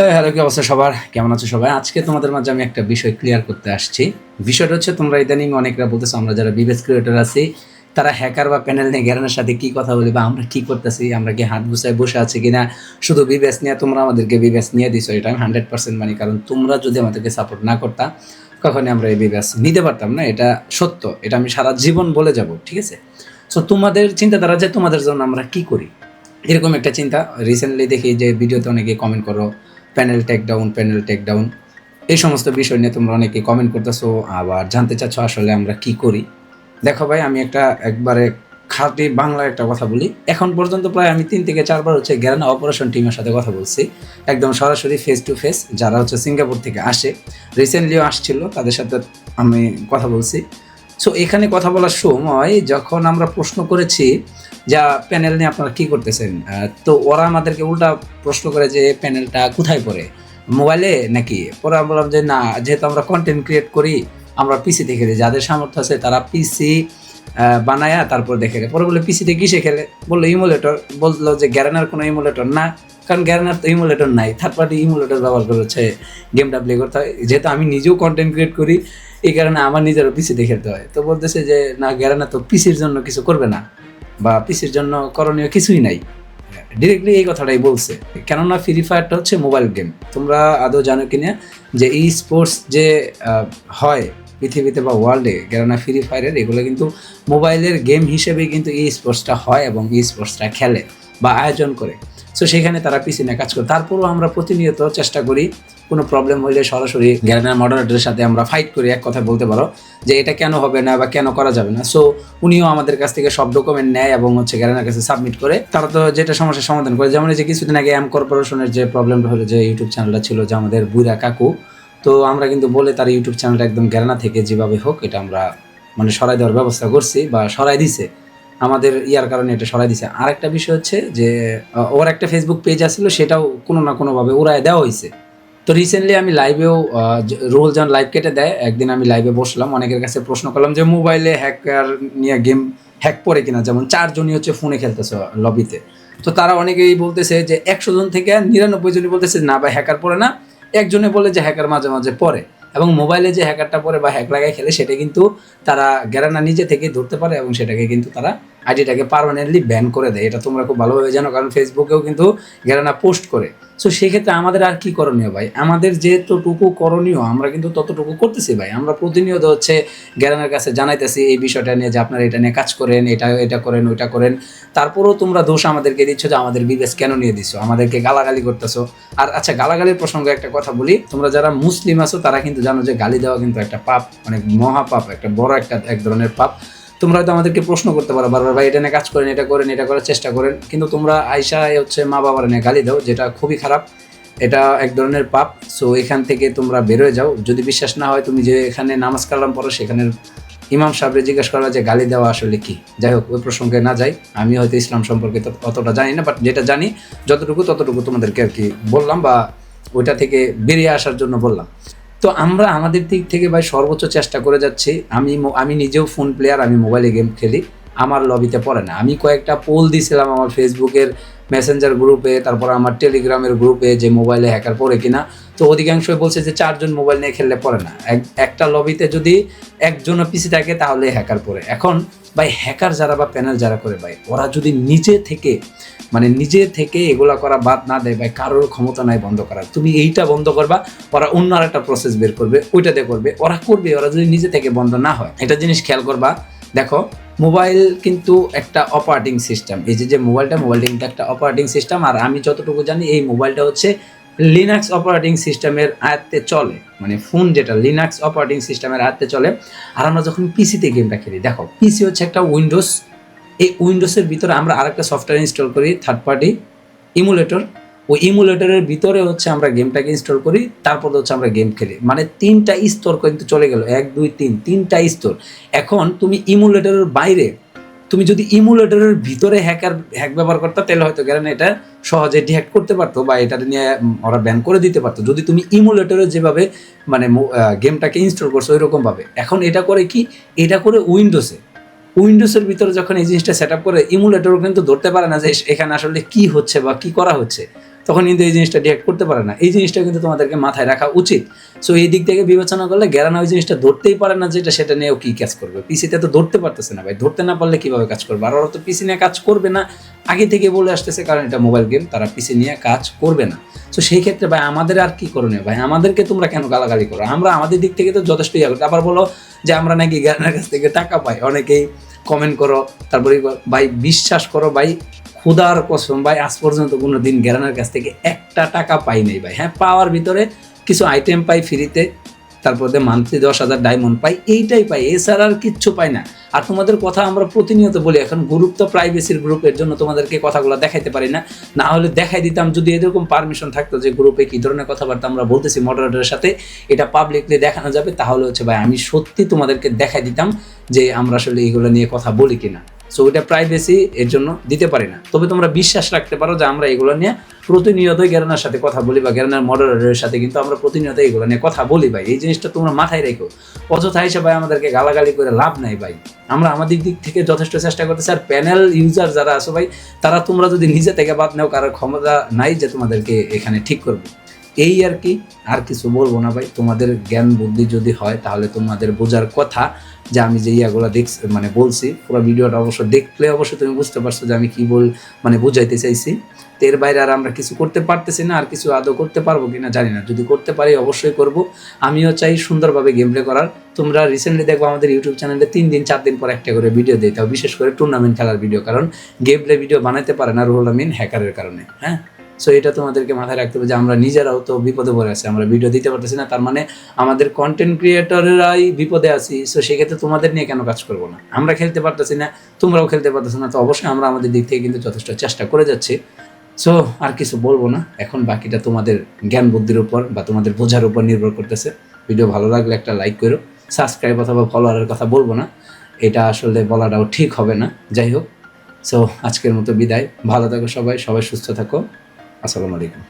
হ্যাঁ হ্যালো, কি অবস্থা সবার? কেমন আছো সবাই? আজকে তোমাদের মাঝে আমি একটা বিষয় ক্লিয়ার করতে আসছি। বিষয়টা হচ্ছে, তোমরা ইদানিং অনেকরা বলতেছো, আমরা যারা বিবেস ক্রিয়েটর আছি, তারা হ্যাকার বা প্যানেল নিয়ে গ্যারানের সাথে কি কথা বলি বা আমরা কি করতেছি, আমরা কি হাত গুছায় বসে আছি কিনা, শুধু বিবেস নিয়ে তোমরা আমাদেরকে বিবেস নিয়ে দিছো, এটা আমি হান্ড্রেড পার্সেন্ট মানি। কারণ তোমরা যদি আমাদেরকে সাপোর্ট না করতা, কখনই আমরা এই বিবেস নিতে পারতাম না, এটা সত্য, এটা আমি সারা জীবন বলে যাব, ঠিক আছে? সো তোমাদের চিন্তাধারা যে তোমাদের জন্য আমরা কি করি? এরকম একটা চিন্তা। রিসেন্টলি দেখি যে ভিডিওতে অনেকে কমেন্ট করো panel take down panel take down এই সমস্ত বিষয় নিয়ে তোমরা অনেকে কমেন্ট করতেছো, আবার জানতে চাচ্ছ আসলে আমরা কি করি। দেখো ভাই, আমি একটা একবারে খাঁটি বাংলা একটা কথা বলি। এখন পর্যন্ত প্রায় আমি তিন থেকে চারবার হচ্ছে গ্যারানা অপারেশন টিমের সাথে কথা বলছি। একদম সরাসরি ফেস টু ফেস যারা হচ্ছে সিঙ্গাপুর থেকে আসে রিসেন্টলিও আসছিল, তাদের সাথে আমি কথা বলছি। সো এখানে কথা বলার সময় যখন আমরা প্রশ্ন করেছি যা প্যানেল নিয়ে আপনারা কী করতেছেন তো ওরা আমাদেরকে উল্টা প্রশ্ন করে যে প্যানেলটা কোথায় পড়ে? মোবাইলে নাকি? পরে আমরা বললাম যে না, যেহেতু আমরা কন্টেন্ট ক্রিয়েট করি, আমরা পিসি দিই। যাদের সামর্থ্য আছে তারা পিসি বানায়া তারপর দেখে। পরে বলে পিসিতে কিসে খেলে? বলল ইমুলেটর বলল যে গ্যারানার কোনো ইমুলেটর না, কারণ গ্যারানার তো ইমুলেটর নাই। থার্ড পার্টি ইমুলেটর ব্যবহার করে হচ্ছে গেমটা প্লে করতে হয়। যেহেতু আমি নিজেও কন্টেন্ট ক্রিয়েট করি এই কারণে আমার নিজেরও পিসিতে খেলতে হয়। তো বলতেছে যে, না, গ্যারানা তো পিসির জন্য কিছু করবে না বা পিসির জন্য করণীয় কিছুই নাই। ডিরেক্টলি এই কথাটাই বলছে। কেননা ফ্রি ফায়ারটা হচ্ছে মোবাইল গেম তোমরা আদৌ জানো কিনা যে ই স্পোর্টস যে হয় পৃথিবীতে বা ওয়ার্ল্ডে কেননা ফ্রি ফায়ারের এগুলো কিন্তু মোবাইলের গেম হিসেবে কিন্তু ই স্পোর্টসটা হয় এবং ই স্পোর্টসটা খেলে বা আয়োজন করে। সো সেখানে তারা পিছনে কাজ করে। তারপরও আমরা প্রতিনিয়ত চেষ্টা করি, কোনো প্রবলেম হইলে সরাসরি গ্যারানার মডারেটরের সাথে আমরা ফাইট করি এক কথা বলতে পারো যে এটা কেন হবে না বা কেন করা যাবে না। সো উনিও আমাদের কাছ থেকে সব ডকুমেন্ট নেয় এবং হচ্ছে গ্যারানার কাছে সাবমিট করে। তারা তো যেটা সমস্যার সমাধান করে, যেমন যে কিছুদিন আগে এম কর্পোরেশনের যে প্রবলেমটা হলো যে ইউটিউব চ্যানেলটা ছিল যে আমাদের বুড়া কাকু, তো আমরা কিন্তু বলে তার ইউটিউব চ্যানেলটা একদম গ্যারানা থেকে যেভাবে হোক এটা আমরা মানে সরাই দেওয়ার ব্যবস্থা করছি বা সরাই দিছে। আমাদের ইয়ার কারণে এটা সরাই দিছে। আর একটা বিষয় হচ্ছে যে ওর একটা ফেসবুক পেজ আসছিল সেটাও কোনো না কোনোভাবে উড়ায় দেওয়া হয়েছে তো রিসেন্টলি আমি লাইভেও রোল যখন লাইভ কেটে দেয়, একদিন আমি লাইভে বসলাম, অনেকের কাছে প্রশ্ন করলাম যে মোবাইলে হ্যাকার নিয়ে গেম হ্যাক পড়ে কিনা? যেমন চারজনই হচ্ছে ফোনে খেলতেছে লবিতে তো। তারা অনেকেই বলতেছে যে, একশো জন থেকে নিরানব্বই জনই বলতেছে, না বা হ্যাকার পড়ে না। একজনে বলে যে হ্যাকার মাঝে মাঝে পড়ে। এবং মোবাইলে যে হ্যাকারটা পরে বা হ্যাক লাগায় খেলে, সেটা কিন্তু তারা গ্যারানা নিজে থেকে ধরতে পারে এবং সেটাকে কিন্তু তারা আইডিটাকে পারমানেন্টলি ব্যান করে দেয়। এটা তোমরা খুব ভালোভাবে জানো, কারণ ফেসবুকেও কিন্তু গ্যারানা পোস্ট করে। সো সেক্ষেত্রে আমাদের আর কি করণীয় ভাই? আমাদের যেতটুকু করণীয়, আমরা কিন্তু ততটুকু করতেছি ভাই। আমরা প্রতিনিয়ত হচ্ছে গ্যারানের কাছে জানাইতেছি, এই বিষয়টা নিয়ে যে আপনারা এটা নিয়ে কাজ করেন, এটা এটা করেন, ওইটা করেন। তারপরেও তোমরা দোষ আমাদেরকে দিচ্ছ যে আমাদের বিবেশ কেন নিয়ে দিচ্ছ? আমাদেরকে গালাগালি করতেছো। আর আচ্ছা গালাগালির প্রসঙ্গে একটা কথা বলি। তোমরা যারা মুসলিম আছো, তারা কিন্তু জানো যে গালি দেওয়া কিন্তু একটা পাপ, অনেক মহাপাপ, একটা বড় একটা, এক ধরনের পাপ। তোমরা হয়তো আমাদেরকে প্রশ্ন করতে পারো, বারবার, ভাই, এটা নিয়ে কাজ করেন, এটা করেন, এটা করার চেষ্টা করেন। কিন্তু তোমরা আয়সা হচ্ছে মা বাবার নিয়ে গালি দাও, যেটা খুবই খারাপ। এটা এক ধরনের পাপ। সো এখান থেকে তোমরা বেরোয় যাও। যদি বিশ্বাস না হয়, তুমি যে এখানে নামাজ কালাম পড়ো, সেখানে ইমাম সাহেবরে জিজ্ঞেস করা যে গালি দেওয়া আসলে কি। যাই হোক, ওই প্রসঙ্গে না যাই। আমি হয়তো ইসলাম সম্পর্কে অতটা জানি না বাট যেটা জানি, যতটুকু, ততটুকু তোমাদেরকে আর কি বললাম বা ওইটা থেকে বেরিয়ে আসার জন্য বললাম। তো আমরা আমাদের দিক থেকে ভাই সর্বোচ্চ চেষ্টা করে যাচ্ছি। আমি আমি নিজেও ফোন প্লেয়ার আমি মোবাইলে গেম খেলি। আমার লবিতে পড়ে না। আমি কয়েকটা পোল দিয়েছিলাম আমার ফেসবুকের মেসেঞ্জার গ্রুপে তারপর আমার টেলিগ্রামের গ্রুপে যে মোবাইলে হ্যাকার পড়ে কিনা। তো অধিকাংশই বলছে যে চারজন মোবাইল নিয়ে খেললে পড়ে না। এক- একটা লবিতে যদি একজনও পিসি থাকে, তাহলে হ্যাকার পড়ে। এখন ভাই হ্যাকার যারা বা প্যানেল যারা করে ভাই, ওরা যদি নিজে থেকে মানে নিজে থেকে এগুলা করা বাদ না দেয় ভাই, কারোর ক্ষমতা নাই বন্ধ করার। তুমি এইটা বন্ধ করবা ওরা অন্য একটা প্রসেস বের করবে ওইটাতে করবে। ওরা করবে, ওরা যদি নিজে থেকে বন্ধ না হয়। একটা জিনিস খেয়াল করবা, দেখো মোবাইল কিন্তু একটা অপারেটিং সিস্টেম এই যে যে মোবাইলটা মোবাইলটা কিন্তু একটা অপারেটিং সিস্টেম আর আমি যতটুকু জানি, এই মোবাইলটা হচ্ছে লিনাক্স অপারেটিং সিস্টেমের আয়ত্তে চলে। মানে ফোন যেটা লিনাক্স অপারেটিং সিস্টেমের আয়ত্তে চলে। আর আমরা যখন পিসিতে গেমটা খেলি, দেখো পিসি হচ্ছে একটা উইন্ডোজ এই উইন্ডোজের ভিতরে আমরা আরেকটা সফটওয়্যার ইনস্টল করি থার্ড পার্টি ইমুলেটর ওই ইমুলেটরের ভিতরে হচ্ছে আমরা গেমটাকে ইনস্টল করি, তারপর হচ্ছে আমরা গেম খেলি। মানে তিনটা স্তর কিন্তু চলে গেল, এক, দুই, তিন, তিনটা স্তর এখন তুমি ইমুলেটরের বাইরে, তুমি যদি ইমুলেটরের ভিতরে হ্যাকার হ্যাক ব্যবহার করতে, তাহলে হয়তো কারণ এটা সহজে ডিহ্যাক করতে পারতো বা এটা নিয়ে ওরা ব্যান করে দিতে পারতো। যদি তুমি ইমুলেটরে যেভাবে মানে গেমটাকে ইনস্টল করছ ওই রকম এখন এটা করে কি? এটা করে উইন্ডোজে। উইন্ডোজের ভিতরে যখন এই জিনিসটা সেট আপ করে ইমুলেটর কিন্তু ধরতে পারে না যে এখানে আসলে কি হচ্ছে বা কি করা হচ্ছে। তখন কিন্তু এই জিনিসটা ডিটেক্ট করতে পারে না। এই জিনিসটা কিন্তু তোমাদেরকে মাথায় রাখা উচিত। সো এই দিক থেকে বিবেচনা করলে গেরানা ওই জিনিসটা ধরতেই পারে না যেটা সেটা নিয়েও কি কাজ করবে? পিসিতে তো ধরতে পারতেছে না ভাই। ধরতে না পারলে কীভাবে কাজ করবে? আর ওরা তো পিসি নিয়ে কাজ করবে না। আগে থেকে বলে আসতেছে, কারণ এটা মোবাইল গেম তারা পিসি নিয়ে কাজ করবে না। তো সেই ক্ষেত্রে ভাই আমাদের আর কি করণীয়? ভাই আমাদেরকে তোমরা কেন গালাগালি করো? আমরা আমাদের দিক থেকে তো যথেষ্ট ইয়া করি আবার বলো যে আমরা নাকি গানের কাছ থেকে টাকা পাই। অনেকেই কমেন্ট করো, তারপরে ভাই, বিশ্বাস করো, ভাই খুদার কসম, ভাই, আজ পর্যন্ত কোনো দিন গ্যারানার কাছ থেকে একটা টাকা পাই নাই, ভাই। হ্যাঁ পাওয়ার ভিতরে কিছু আইটেম পাই ফ্রিতে তারপরে মান্থলি দশ হাজার ডায়মন্ড পাই, এইটাই পাই। এছাড়া আর কিচ্ছু পাই না। আর তোমাদের কথা আমরা প্রতিনিয়ত বলি, এখন গ্রুপ তো প্রাইভেসির গ্রুপের জন্য তোমাদেরকে কথাগুলো দেখাইতে পারি না। না হলে দেখাই দিতাম, যদি এরকম পারমিশন থাকতো যে গ্রুপে কি ধরনের কথাবার্তা আমরা বলতেছি মডারেটরের সাথে, এটা পাবলিকলি দেখানো যাবে, তাহলে হচ্ছে ভাই আমি সত্যি তোমাদেরকে দেখাই দিতাম যে আমরা আসলে এগুলো নিয়ে কথা বলি কিনা। সো ওইটা প্রাইভেসি এর জন্য দিতে পারি না। তবে তোমরা বিশ্বাস রাখতে পারো যে আমরা এগুলো নিয়ে প্রতিনিয়তই গ্যারানার সাথে কথা বলি বা গ্যারানার মডারেটরের সাথে, কিন্তু আমরা প্রতিনিয়ত এগুলো নিয়ে কথা বলি ভাই। এই জিনিসটা তোমরা মাথায় রেখো। অযথা হিসেবে ভাই আমাদেরকে গালাগালি করে লাভ নাই ভাই। আমরা আমাদের দিক থেকে যথেষ্ট চেষ্টা করতেছি। আর প্যানেল ইউজার যারা আছো ভাই, তারা তোমরা যদি নিজে থেকে বাদ নেও কারোর ক্ষমতা নাই যে তোমাদেরকে এখানে ঠিক করবে। এই আর কি। আর কিছু বলব না ভাই, তোমাদের জ্ঞান বুদ্ধি যদি হয়, তাহলে তোমাদের বোঝার কথা যে আমি যে ইয়াগুলো দেখ মানে বলছি, পুরো ভিডিওটা অবশ্য দেখলে অবশ্য তুমি বুঝতে পারছ যে আমি কি বল মানে বুঝাইতে চাইছি। তো এর বাইরে আর আমরা কিছু করতে পারতেছি না, আর কিছু আদৌ করতে পারব কিনা জানি না। যদি করতে পারি অবশ্যই করব। আমিও চাই সুন্দরভাবে গেম প্লে করার। তোমরা রিসেন্টলি দেখব আমাদের ইউটিউব চ্যানেলে তিন দিন, চার দিন পর একটা করে ভিডিও দিতে হবে বিশেষ করে টুর্নামেন্ট খেলার ভিডিও কারণ গেম প্লে ভিডিও বানাতে পারে না রুহুল আমিন হ্যাকারের কারণে হ্যাঁ? সো এটা তোমাদেরকে মাথায় রাখতে হবে যে আমরা নিজেরাও তো বিপদে পড়ে আছি, আমরা ভিডিও দিতে পারতেছি না, তার মানে আমাদের কন্টেন্ট ক্রিয়েটরেরাই বিপদে আছি সো সেক্ষেত্রে তোমাদের নিয়ে কেন কাজ করব না? আমরা খেলতে পারতেছি না, তোমরাও খেলতে পারতেছো না, তো অবশ্যই আমরা আমাদের দিক থেকে কিন্তু যথেষ্ট চেষ্টা করে যাচ্ছি। সো আর কিছু বলব না, এখন বাকিটা তোমাদের জ্ঞান বুদ্ধির উপর বা তোমাদের বোঝার উপর নির্ভর করতেছে। ভিডিও ভালো লাগলে একটা লাইক করো সাবস্ক্রাইব অথবা ফলোয়ারের কথা বলব না, এটা আসলে বলাটাও ঠিক হবে না, যাই হোক। সো আজকের মতো বিদায়, ভালো থাকো সবাই সবাই সুস্থ থাকো। আসসালামু আলাইকুম।